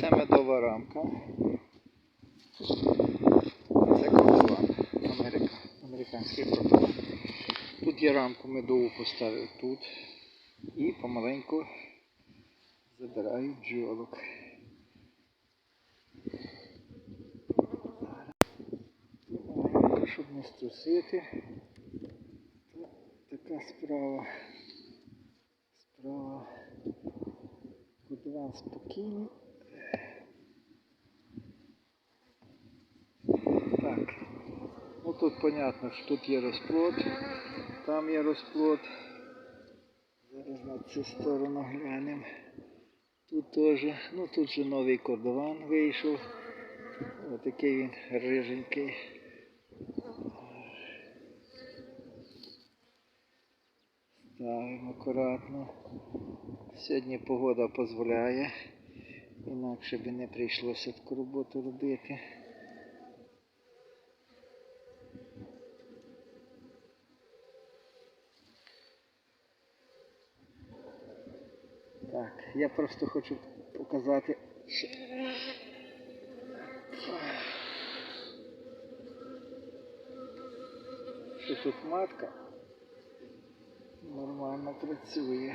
Це медова рамка. Це кордон. Америка. Американський кордон. Тут я рамку медову поставив тут. І помаленьку забираю бджолок. Щоб не струсити. Така справа. Справа. Кордон спокійний. Тут понятно, що тут є розплод, там є розплод. Зараз на цю сторону глянемо. Тут теж, ну тут же новий кордован вийшов. Отакий він риженький. Ставимо акуратно. Сьогодні погода дозволяє. Інакше би не прийшлося таку роботу робити. Так, я просто хочу показати, що тут матка нормально працює.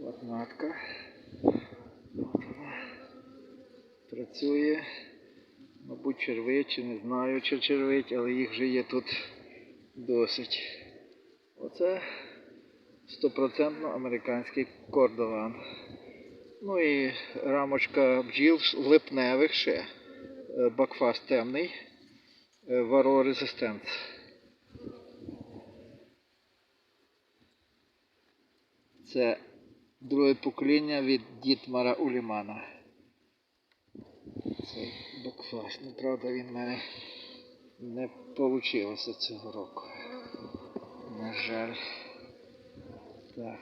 От матка. Працює. Мабуть, червить, чи не знаю, чи червить, але їх вже є тут досить. Оце стопроцентно американський кордован. Ну і рамочка бджіл липневих ще. Е, Бакфаст темний. е, Варо резистенс. Це друге покоління від Дітмара Улімана. Цей бакфаст. Ну, правда, він в мене не вийшло цього року. На жаль. Так.